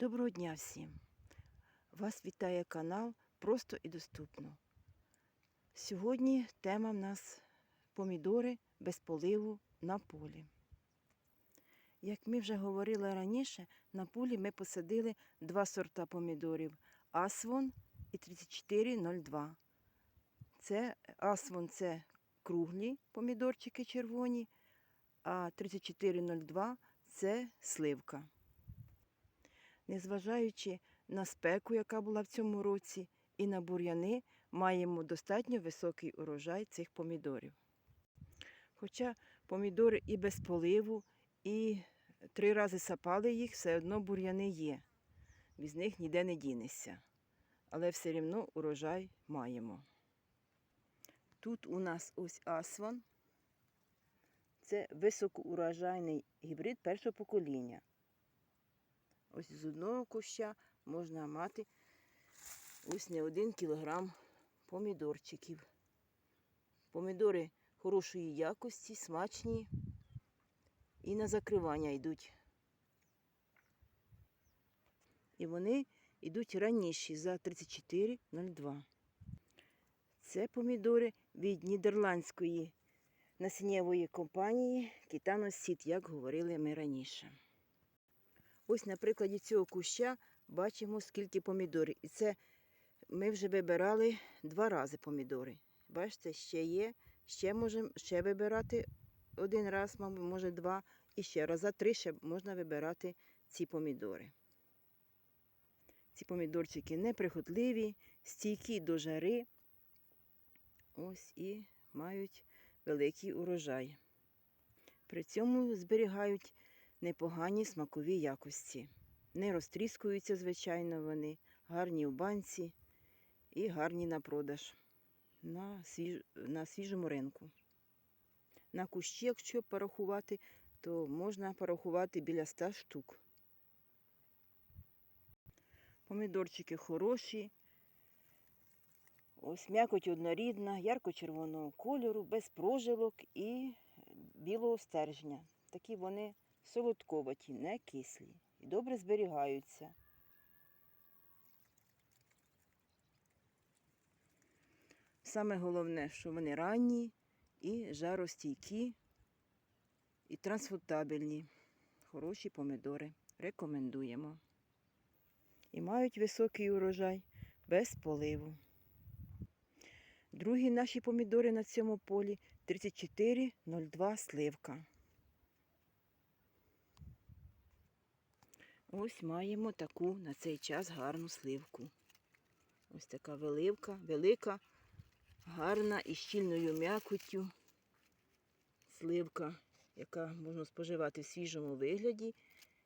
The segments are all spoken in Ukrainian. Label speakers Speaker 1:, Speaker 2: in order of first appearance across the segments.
Speaker 1: Доброго дня всім! Вас вітає канал Просто і доступно. Сьогодні тема в нас помідори без поливу на полі. Як ми вже говорили раніше, на полі ми посадили два сорта помідорів Асвон і 3402. Це Асвон це круглі помідорчики червоні, а 3402 це сливка. Незважаючи на спеку, яка була в цьому році, і на бур'яни, маємо достатньо високий урожай цих помідорів. Хоча помідори і без поливу, і три рази сапали їх, все одно бур'яни є. Без них ніде не дінешся. Але все одно урожай маємо. Тут у нас ось асван. Це високоурожайний гібрид першого покоління. Ось з одного куща можна мати ось не один кілограм помідорчиків. Помідори хорошої якості, смачні і на закривання йдуть. І вони йдуть раніші за 34,02. Це помідори від нідерландської насіннєвої компанії Кітано Сіт, як говорили ми раніше. Ось на прикладі цього куща бачимо, скільки помідорів. І це ми вже вибирали два рази помідори. Бачите, ще є, ще можемо ще вибирати один раз, може два. І ще раз за три ще можна вибирати ці помідори. Ці помідорчики неприхотливі, стійкі до жари. Ось і мають великий урожай. При цьому зберігають непогані смакові якості. Не розтріскуються, звичайно, вони, гарні у банці і гарні на продаж на, свіж... на свіжому ринку. На кущі, якщо порахувати, то можна порахувати біля 100 штук. Помідорчики хороші. Ось м'якоть однорідна, ярко-червоного кольору, без прожилок і білого стержня. Такі вони солодковаті, не кислі і добре зберігаються. Саме головне, що вони ранні і жаростійкі, і трансфутабельні. Хороші помідори. Рекомендуємо. І мають високий урожай без поливу. Другі наші помідори на цьому полі 34,02 сливка. Ось маємо таку на цей час гарну сливку. Ось така велика, велика, гарна і щільною м'якоттю сливка, яка можна споживати в свіжому вигляді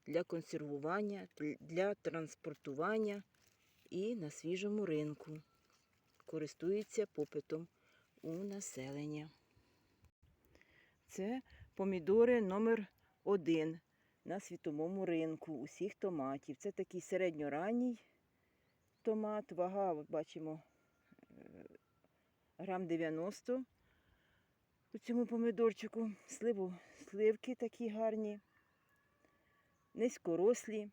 Speaker 1: для консервування, для транспортування і на свіжому ринку. Користується попитом у населення. Це помідори номер один на світовому ринку усіх томатів. Це такий середньоранній томат, вага, от бачимо, е, грам 90 у цьому помидорчику. Сливу, сливки такі гарні, низькорослі.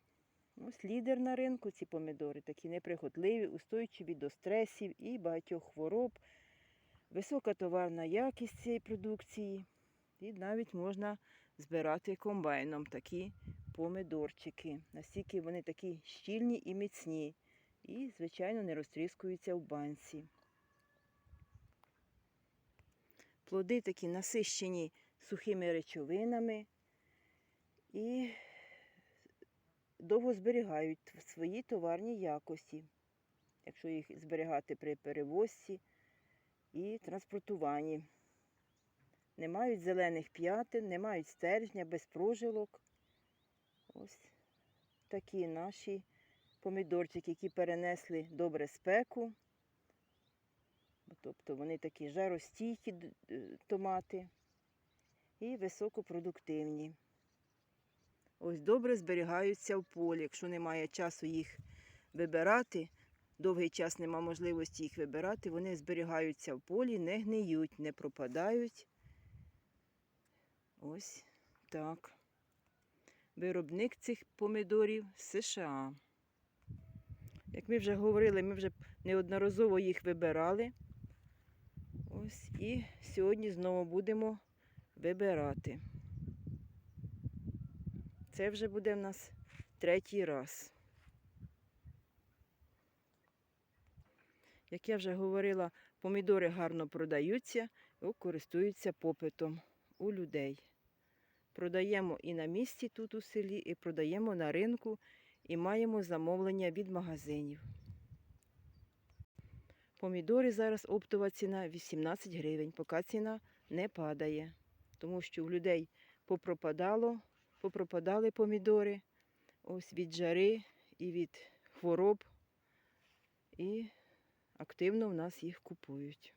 Speaker 1: Ось лідер на ринку ці помідори, такі неприхотливі, устойчиві до стресів і багатьох хвороб, висока товарна якість цієї продукції. І навіть можна збирати комбайном такі помидорчики. Настільки вони такі щільні і міцні. І, звичайно, не розтріскуються в банці. Плоди такі насищені сухими речовинами і довго зберігають в своїй товарній якості, якщо їх зберігати при перевозці і транспортуванні. Не мають зелених п'ятин, не мають стержня, без прожилок. Ось такі наші помідорчики, які перенесли добре спеку. Тобто вони такі жаростійкі томати і високопродуктивні. Ось добре зберігаються в полі. Якщо немає часу їх вибирати, довгий час немає можливості їх вибирати, вони зберігаються в полі, не гниють, не пропадають. Ось так. Виробник цих помідорів США. Як ми вже говорили, ми вже неодноразово їх вибирали. Ось і сьогодні знову будемо вибирати. Це вже буде в нас третій раз. Як я вже говорила, помідори гарно продаються і користуються попитом у людей. Продаємо і на місці тут у селі, і продаємо на ринку, і маємо замовлення від магазинів. Помідори зараз оптова ціна 18 гривень, поки ціна не падає. Тому що у людей попропадало, попропадали помідори ось від жари і від хвороб. І активно в нас їх купують.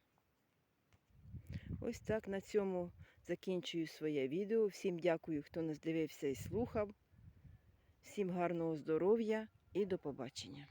Speaker 1: Ось так на цьому закінчую своє відео. Всім дякую, хто нас дивився і слухав. Всім гарного здоров'я і до побачення.